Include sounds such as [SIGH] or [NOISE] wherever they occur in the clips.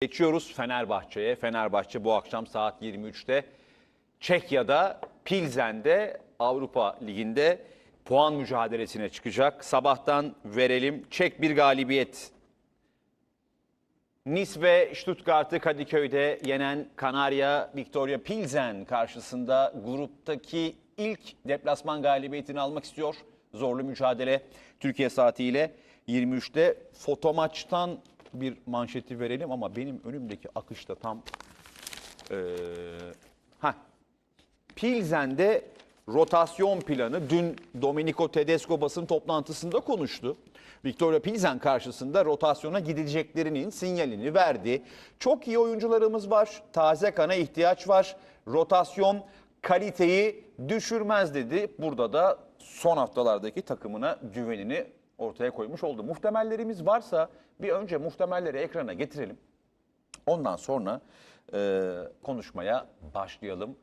Geçiyoruz Fenerbahçe'ye. Fenerbahçe bu akşam saat 23'te Çekya'da Pilsen'de Avrupa Ligi'nde puan mücadelesine çıkacak. Sabahtan verelim. Çek bir galibiyet. Nice ve Stuttgart'ı Kadıköy'de yenen Kanarya Victoria Pilsen karşısında gruptaki ilk deplasman galibiyetini almak istiyor. Zorlu mücadele Türkiye saatiyle 23'te foto maçtan bir manşeti verelim ama benim önümdeki akışta tam eee ha Pilsen'de rotasyon planı dün Domenico Tedesco basın toplantısında konuştu. Victoria Pilsen karşısında rotasyona gideceklerinin sinyalini verdi. Çok iyi oyuncularımız var. Taze kana ihtiyaç var. Rotasyon kaliteyi düşürmez dedi. Burada da son haftalardaki takımına güvenini ortaya koymuş oldu. Muhtemellerimiz varsa bir önce muhtemelleri ekrana getirelim. Ondan sonra e, konuşmaya başlayalım.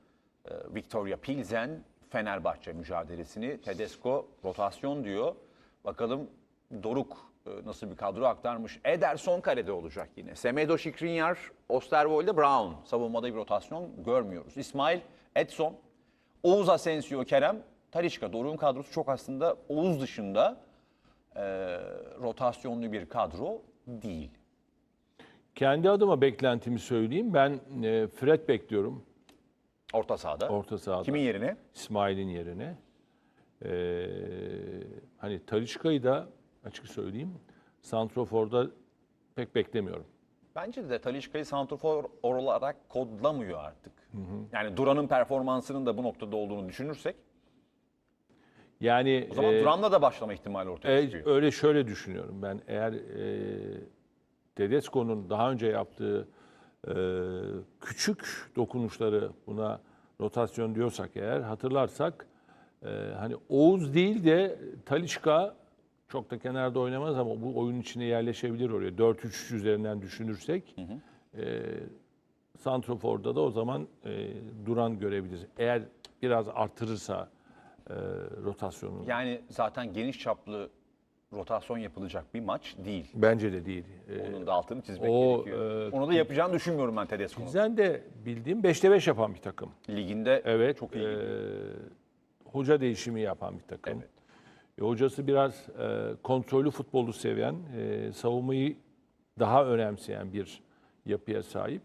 E, Victoria Pilsen Fenerbahçe mücadelesini Tedesco rotasyon diyor. Bakalım Doruk e, nasıl bir kadro aktarmış. Ederson kalede olacak yine. Semedo Şikrinyar, Osterwolde, Brown. Savunmada bir rotasyon görmüyoruz. İsmail, Edson, Oğuz Asensio, Kerem, Talişka. Doruk'un kadrosu çok aslında Oğuz dışında e, rotasyonlu bir kadro değil. Kendi adıma beklentimi söyleyeyim. Ben e, Fred bekliyorum Orta sahada. orta sahada. Kimin yerine? İsmail'in yerine. Ee, hani Talişka'yı da açık söyleyeyim. Santrofor'da pek beklemiyorum. Bence de Talişka'yı santrofor olarak kodlamıyor artık. Yani Duran'ın performansının da bu noktada olduğunu düşünürsek Yani o zaman e, Duran'la da başlama ihtimali ortaya e, çıkıyor. öyle şöyle düşünüyorum ben. Eğer e, Tedesco'nun daha önce yaptığı e, küçük dokunuşları buna rotasyon diyorsak eğer hatırlarsak e, hani Oğuz değil de Talişka çok da kenarda oynamaz ama bu oyun içine yerleşebilir oraya. 4-3 üzerinden düşünürsek e, Santrofor'da da o zaman e, Duran görebiliriz. Eğer biraz artırırsa e, rotasyonunu. Yani zaten geniş çaplı rotasyon yapılacak bir maç değil. Bence de değil. E, Onun da altını çizmek o, gerekiyor. e, Onu da yapacağını düşünmüyorum ben Tedesco'nun. Bizden de bildiğim 5'te 5 yapan bir takım. Liginde Evet. çok iyi. e, hoca değişimi yapan bir takım. Evet. E, hocası biraz e, kontrollü futbolu seven, e, savunmayı daha önemseyen bir yapıya sahip.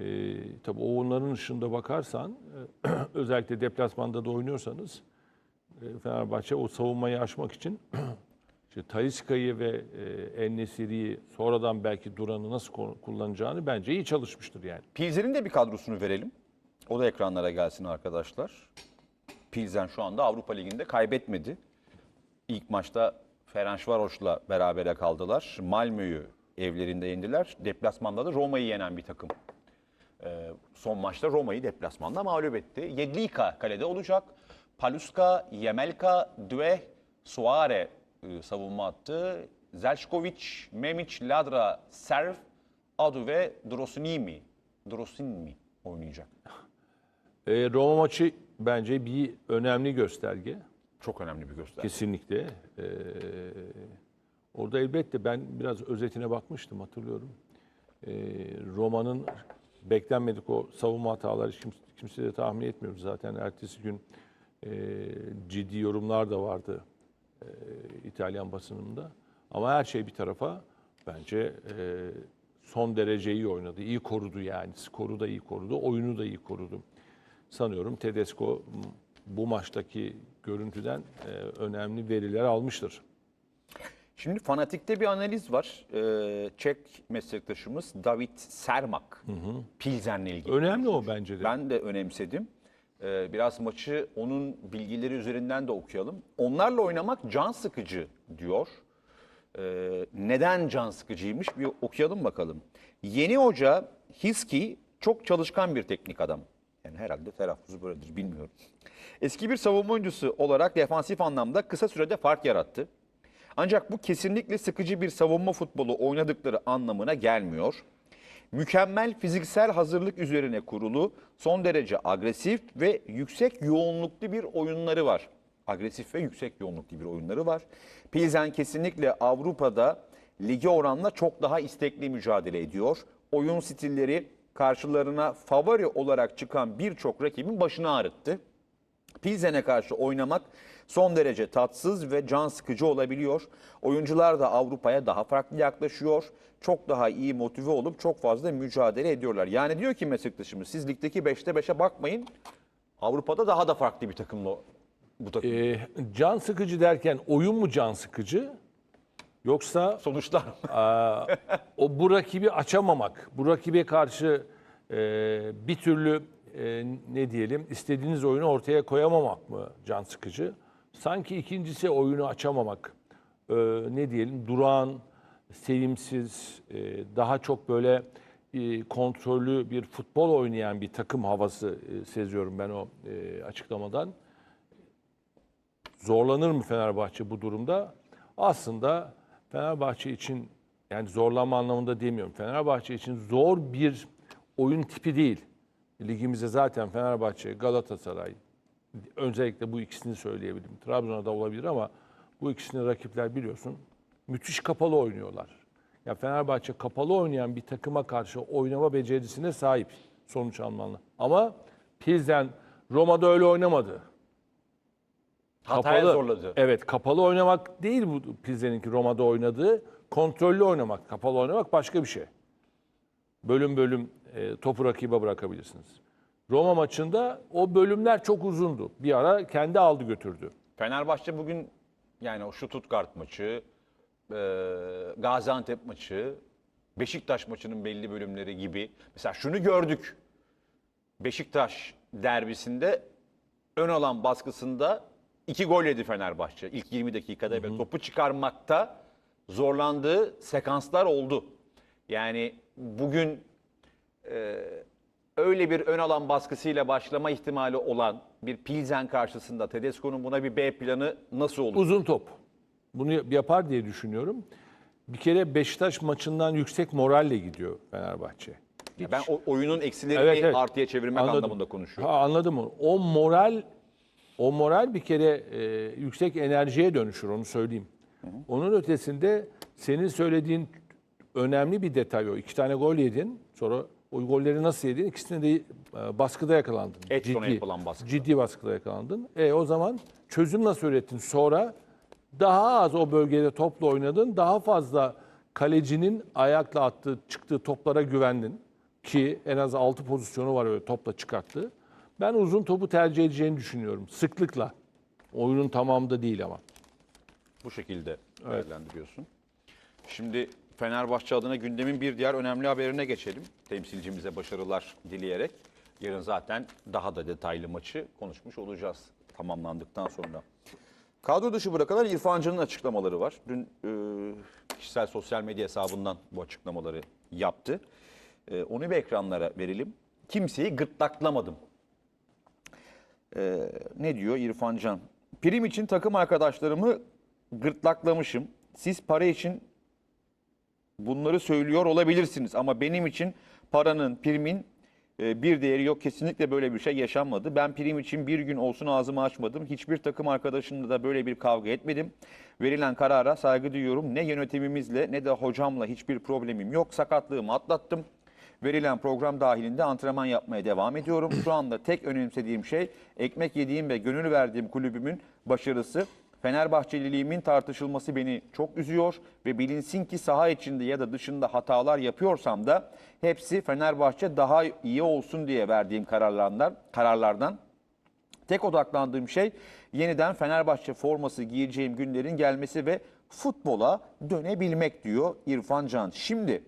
E, tabii o onların ışığında bakarsan, e, [CLEARS THROAT] özellikle deplasmanda da oynuyorsanız, e, Fenerbahçe o savunmayı aşmak için [CLEARS THROAT] işte Taliska'yı ve e, En-Nesyri'yi sonradan belki Duran'ı nasıl kullanacağını bence iyi çalışmıştır yani. Pilsen'in de bir kadrosunu verelim. O da ekranlara gelsin arkadaşlar. Pilsen şu anda Avrupa Ligi'nde kaybetmedi. İlk maçta Ferencvaros'la berabere kaldılar. Malmö'yü evlerinde yendiler. Deplasmanda da Roma'yı yenen bir takım. Ee, son maçta Roma'yı deplasmanda mağlup etti. Yedlika kalede olacak. Paluska, Yemelka, Due, Suare e, savunma attı. Zelçkovic, Memic, Ladra, Serv, Adu ve Drosinimi, Drosinmi oynayacak. E, Roma maçı bence bir önemli gösterge. Çok önemli bir gösterge. Kesinlikle. E, orada elbette ben biraz özetine bakmıştım hatırlıyorum. E, Roma'nın beklenmedik o savunma hataları kimse, kimse de tahmin etmiyordu zaten. Ertesi gün e, ciddi yorumlar da vardı e, İtalyan basınında. Ama her şey bir tarafa bence e, son derece iyi oynadı. İyi korudu yani. Skoru da iyi korudu. Oyunu da iyi korudu. Sanıyorum Tedesco bu maçtaki görüntüden e, önemli veriler almıştır. Şimdi Fanatik'te bir analiz var. Ee, Çek meslektaşımız David Sermak. Pilsen'le ilgili. Önemli o bence de. Ben de önemsedim. Ee, biraz maçı onun bilgileri üzerinden de okuyalım. Onlarla oynamak can sıkıcı diyor. Ee, neden can sıkıcıymış bir okuyalım bakalım. Yeni hoca Hiski çok çalışkan bir teknik adam. Yani herhalde telaffuzu böyledir bilmiyorum. Eski bir savunma oyuncusu olarak defansif anlamda kısa sürede fark yarattı. Ancak bu kesinlikle sıkıcı bir savunma futbolu oynadıkları anlamına gelmiyor. Mükemmel fiziksel hazırlık üzerine kurulu, son derece agresif ve yüksek yoğunluklu bir oyunları var. Agresif ve yüksek yoğunluklu bir oyunları var. Pilsen kesinlikle Avrupa'da lige oranla çok daha istekli mücadele ediyor. oyun stilleri karşılarına favori olarak çıkan birçok rakibin başını ağrıttı. Pilsen'e karşı oynamak son derece tatsız ve can sıkıcı olabiliyor. Oyuncular da Avrupa'ya daha farklı yaklaşıyor. Çok daha iyi motive olup çok fazla mücadele ediyorlar. Yani diyor ki meslektaşımız siz ligdeki 5'te 5'e bakmayın. Avrupa'da daha da farklı bir takımla bu takım. Ee, can sıkıcı derken oyun mu can sıkıcı? Yoksa Sonuçlar. o bu rakibi açamamak, bu rakibe karşı e, bir türlü e, ne diyelim istediğiniz oyunu ortaya koyamamak mı can sıkıcı? Sanki ikincisi oyunu açamamak, e, ne diyelim durağan, sevimsiz, e, daha çok böyle e, kontrollü bir futbol oynayan bir takım havası e, seziyorum ben o e, açıklamadan. Zorlanır mı Fenerbahçe bu durumda? Aslında Fenerbahçe için yani zorlanma anlamında demiyorum. Fenerbahçe için zor bir oyun tipi değil. Ligimizde zaten Fenerbahçe, Galatasaray özellikle bu ikisini söyleyebilirim. Trabzon'a da olabilir ama bu ikisini rakipler biliyorsun. Müthiş kapalı oynuyorlar. Ya Fenerbahçe kapalı oynayan bir takıma karşı oynama becerisine sahip sonuç almalı. Ama Pilsen Roma'da öyle oynamadı. Hataya zorladı. Evet, kapalı oynamak değil bu Pilsen'inki Roma'da oynadığı. Kontrollü oynamak, kapalı oynamak başka bir şey. Bölüm bölüm e, topu rakibe bırakabilirsiniz. Roma maçında o bölümler çok uzundu. Bir ara kendi aldı götürdü. Fenerbahçe bugün yani o Stuttgart maçı, e, Gaziantep maçı, Beşiktaş maçının belli bölümleri gibi. Mesela şunu gördük. Beşiktaş derbisinde ön alan baskısında iki gol yedi Fenerbahçe. İlk 20 dakikada ve topu çıkarmakta zorlandığı sekanslar oldu. Yani bugün e, öyle bir ön alan baskısıyla başlama ihtimali olan bir Pilsen karşısında Tedesco'nun buna bir B planı nasıl olur? Uzun top. Bunu yapar diye düşünüyorum. Bir kere Beşiktaş maçından yüksek moralle gidiyor Fenerbahçe. Ya ben o oyunun eksilerini Evet, evet. artıya çevirmek Anladım. anlamında konuşuyorum. Ha, anladım mı? O moral o moral bir kere e, yüksek enerjiye dönüşür onu söyleyeyim. Onun ötesinde senin söylediğin önemli bir detay o. İki tane gol yedin. Sonra o golleri nasıl yedin? İkisini de e, baskıda yakalandın. Edson'a yapılan baskıda. Ciddi baskıda yakalandın. E o zaman çözüm nasıl ürettin? Sonra daha az o bölgede topla oynadın. Daha fazla kalecinin ayakla attığı, çıktığı toplara güvendin. Ki en az 6 pozisyonu var öyle topla çıkarttı. Ben uzun topu tercih edeceğini düşünüyorum. Sıklıkla. Oyunun tamamında değil ama. Bu şekilde değerlendiriyorsun. Şimdi Fenerbahçe adına gündemin bir diğer önemli haberine geçelim. Temsilcimize başarılar dileyerek. Yarın zaten daha da detaylı maçı konuşmuş olacağız tamamlandıktan sonra. Kadro dışı bırakılan İrfan Can'ın açıklamaları var. Dün e, kişisel sosyal medya hesabından bu açıklamaları yaptı. E, onu bir ekranlara verelim. Kimseyi gırtlaklamadım Ee, ne diyor İrfan Can? Prim için takım arkadaşlarımı gırtlaklamışım. Siz para için bunları söylüyor olabilirsiniz ama benim için paranın, primin e, bir değeri yok. Kesinlikle böyle bir şey yaşanmadı. Ben prim için bir gün olsun ağzımı açmadım. Hiçbir takım arkadaşımla da böyle bir kavga etmedim. Verilen karara saygı duyuyorum. Ne yönetimimizle ne de hocamla hiçbir problemim yok. Sakatlığımı atlattım. Verilen program dahilinde antrenman yapmaya devam ediyorum. Şu anda tek önemsediğim şey ekmek yediğim ve gönül verdiğim kulübümün başarısı. Fenerbahçeliliğimin tartışılması beni çok üzüyor ve bilinsin ki saha içinde ya da dışında hatalar yapıyorsam da hepsi Fenerbahçe daha iyi olsun diye verdiğim kararlardan, kararlardan Tek odaklandığım şey yeniden Fenerbahçe forması giyeceğim günlerin gelmesi ve futbola dönebilmek diyor İrfan Can. Şimdi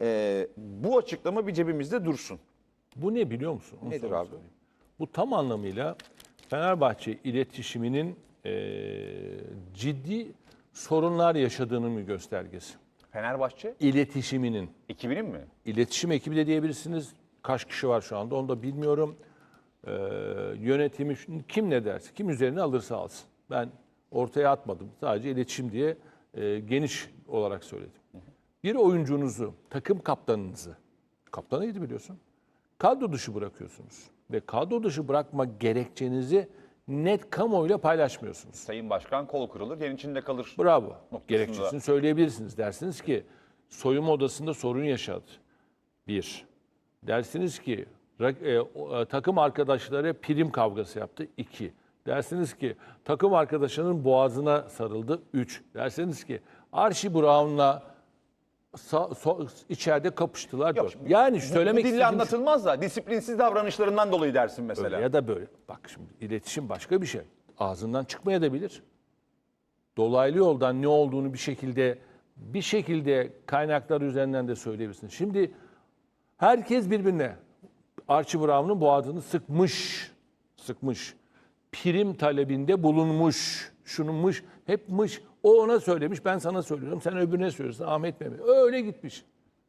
e, bu açıklama bir cebimizde dursun. Bu ne biliyor musun? Onu Nedir abi? söyleyeyim. Bu tam anlamıyla Fenerbahçe iletişiminin ciddi sorunlar yaşadığının bir göstergesi. Fenerbahçe İletişiminin. ekibinin mi? İletişim ekibi de diyebilirsiniz. Kaç kişi var şu anda onu da bilmiyorum. Ee, yönetimi kim ne derse, kim üzerine alırsa alsın. Ben ortaya atmadım. Sadece iletişim diye e, geniş olarak söyledim. Bir oyuncunuzu, takım kaptanınızı, kaptanıydı biliyorsun, kadro dışı bırakıyorsunuz. Ve kadro dışı bırakma gerekçenizi net kamuoyuyla paylaşmıyorsunuz. Sayın Başkan kol kırılır, yen içinde kalır. Bravo. Noktasında. Gerekçesini söyleyebilirsiniz. Dersiniz ki soyunma odasında sorun yaşadı. Bir. Dersiniz ki rak- e, o- e, takım arkadaşları prim kavgası yaptı. İki. Dersiniz ki takım arkadaşının boğazına sarıldı. Üç. Dersiniz ki Archie Brown'la sa- so- içeride kapıştılar. Yok, Dört. Yani söylemek Bu dille istediğim anlatılmaz da disiplinsiz davranışlarından dolayı dersin mesela. Öyle ya da böyle. Bak şimdi iletişim başka bir şey. Ağzından çıkmaya da bilir. Dolaylı yoldan ne olduğunu bir şekilde bir şekilde kaynaklar üzerinden de söyleyebilirsin. Şimdi herkes birbirine Archie Brown'un boğazını sıkmış. Sıkmış. Prim talebinde bulunmuş. Şununmuş. Hepmiş. O ona söylemiş. Ben sana söylüyorum. Sen öbürüne söylüyorsun. Ahmet Mehmet. Öyle gitmiş.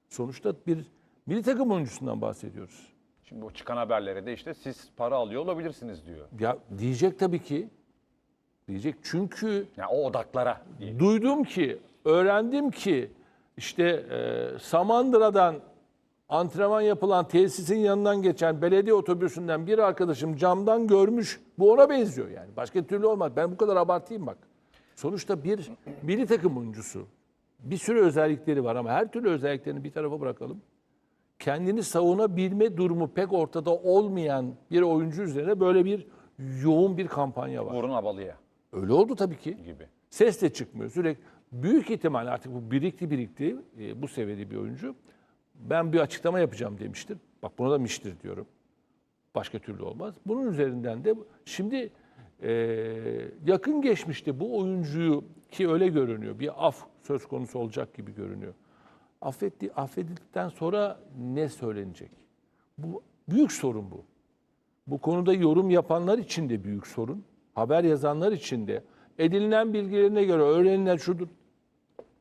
Sonuçta bir milli takım oyuncusundan bahsediyoruz. Şimdi o çıkan haberlere de işte siz para alıyor olabilirsiniz diyor. Ya diyecek tabii ki. Diyecek çünkü Ya o odaklara. diye. duydum ki, öğrendim ki işte e, Samandıra'dan antrenman yapılan tesisin yanından geçen belediye otobüsünden bir arkadaşım camdan görmüş. Bu ona benziyor yani. Başka türlü olmaz. Ben bu kadar abartayım bak. Sonuçta bir milli takım oyuncusu. Bir sürü özellikleri var ama her türlü özelliklerini bir tarafa bırakalım. Kendini savunabilme durumu pek ortada olmayan bir oyuncu üzerine böyle bir yoğun bir kampanya var. Vurun Abalı'ya Öyle oldu tabii ki. gibi. Ses de çıkmıyor. Sürekli büyük ihtimal artık bu birikti birikti e, bu seviyede bir oyuncu. Ben bir açıklama yapacağım demiştir. Bak buna da miştir diyorum. Başka türlü olmaz. Bunun üzerinden de şimdi e, yakın geçmişte bu oyuncuyu ki öyle görünüyor. Bir af söz konusu olacak gibi görünüyor. Affetti, affedildikten sonra ne söylenecek? Bu büyük sorun bu. Bu konuda yorum yapanlar için de büyük sorun. Haber yazanlar için de edinilen bilgilerine göre öğrenilen şudur.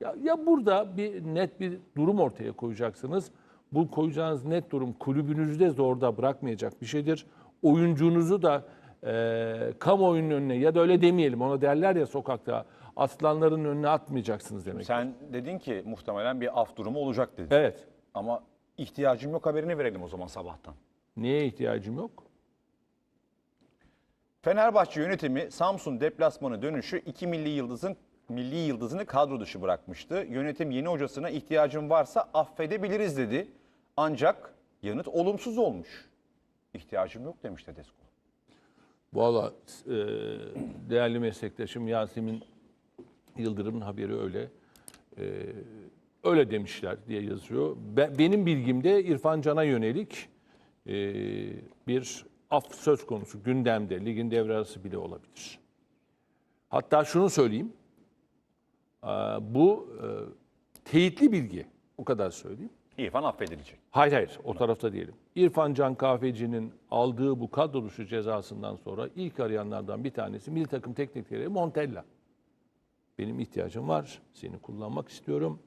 Ya, ya burada bir net bir durum ortaya koyacaksınız. Bu koyacağınız net durum kulübünüzü de zorda bırakmayacak bir şeydir. Oyuncunuzu da e, kamuoyunun önüne ya da öyle demeyelim ona derler ya sokakta aslanların önüne atmayacaksınız demek. Sen dedin ki muhtemelen bir af durumu olacak dedin. Evet. Ama ihtiyacım yok haberini verelim o zaman sabahtan. Neye ihtiyacım yok? Fenerbahçe yönetimi Samsun deplasmanı dönüşü iki milli yıldızın milli yıldızını kadro dışı bırakmıştı. Yönetim yeni hocasına ihtiyacım varsa affedebiliriz dedi. Ancak yanıt olumsuz olmuş. İhtiyacım yok demiş Tedesco. Valla e, değerli meslektaşım Yasemin Yıldırım'ın haberi öyle. E, öyle demişler diye yazıyor. Be- benim bilgimde İrfan Can'a yönelik e, bir af söz konusu gündemde. Ligin devre arası bile olabilir. Hatta şunu söyleyeyim. E, bu e, teyitli bilgi. O kadar söyleyeyim. İrfan affedilecek. Hayır hayır o tarafta diyelim. İrfan Can Kahveci'nin aldığı bu kadro dışı cezasından sonra ilk arayanlardan bir tanesi milli takım teknik direktörü Montella. Benim ihtiyacım var. Seni kullanmak istiyorum.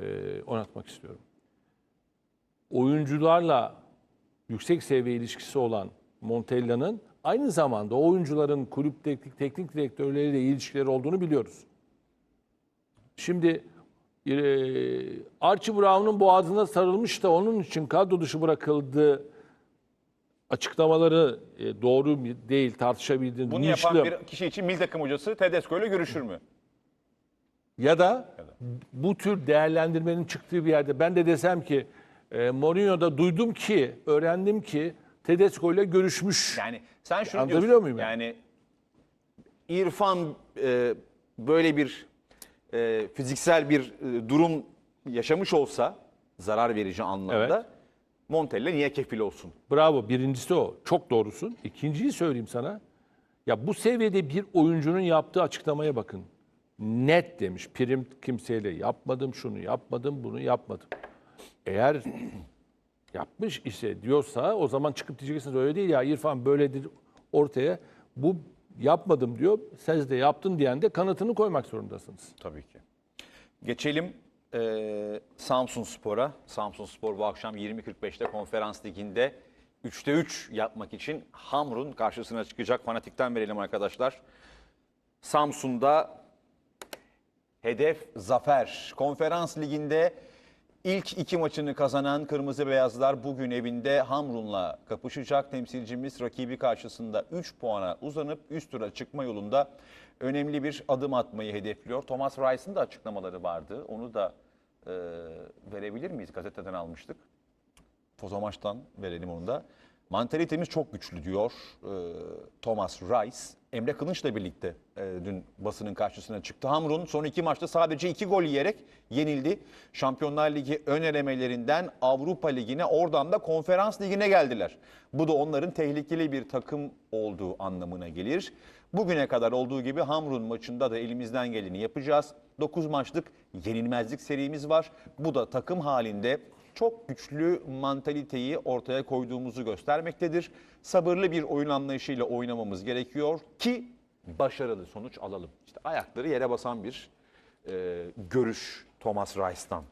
Ee, oynatmak istiyorum. Oyuncularla yüksek seviye ilişkisi olan Montella'nın aynı zamanda oyuncuların kulüp teknik, teknik direktörleriyle ilişkileri olduğunu biliyoruz. Şimdi e, Archie Brown'un boğazına sarılmış da onun için kadro dışı bırakıldı açıklamaları e, doğru değil tartışabildiğini Bunu nişli. yapan bir kişi için milli takım hocası Tedesco ile görüşür mü? Ya da bu tür değerlendirmenin çıktığı bir yerde ben de desem ki e, Mourinho'da duydum ki, öğrendim ki Tedesco ile görüşmüş. Yani sen şunu Anlatabiliyor diyorsun. muyum yani? Yani İrfan e, böyle bir e, fiziksel bir e, durum yaşamış olsa zarar verici anlamda Evet. Montella niye kefil olsun? Bravo. Birincisi o. Çok doğrusun. İkinciyi söyleyeyim sana. Ya bu seviyede bir oyuncunun yaptığı açıklamaya bakın. Net demiş. Prim kimseyle yapmadım, şunu yapmadım, bunu yapmadım. Eğer [CLEARS THROAT] yapmış ise diyorsa o zaman çıkıp diyeceksiniz öyle değil ya İrfan böyledir ortaya. Bu yapmadım diyor. Siz de yaptın diyen de kanıtını koymak zorundasınız. Tabii ki. Geçelim e, Samsun Spor'a. Samsun Spor bu akşam 20.45'te konferans liginde 3'te 3 yapmak için Hamrun karşısına çıkacak. Fanatikten verelim arkadaşlar. Samsun'da hedef zafer. Konferans liginde ilk iki maçını kazanan Kırmızı Beyazlar bugün evinde Hamrun'la kapışacak. Temsilcimiz rakibi karşısında 3 puana uzanıp üst tura çıkma yolunda önemli bir adım atmayı hedefliyor. Thomas Rice'ın da açıklamaları vardı. Onu da e, verebilir miyiz? Gazeteden almıştık. Foto maçtan verelim onu da. Mantalitemiz çok güçlü diyor e, Thomas Rice. Emre Kılınç'la birlikte e, dün basının karşısına çıktı. Hamrun son iki maçta sadece iki gol yiyerek yenildi. Şampiyonlar Ligi ön elemelerinden Avrupa Ligi'ne oradan da Konferans Ligi'ne geldiler. Bu da onların tehlikeli bir takım olduğu anlamına gelir. Bugüne kadar olduğu gibi Hamrun maçında da elimizden geleni yapacağız. 9 maçlık yenilmezlik serimiz var. Bu da takım halinde çok güçlü mantaliteyi ortaya koyduğumuzu göstermektedir. Sabırlı bir oyun anlayışıyla oynamamız gerekiyor ki başarılı sonuç alalım. İşte ayakları yere basan bir e, görüş Thomas Rice'tan.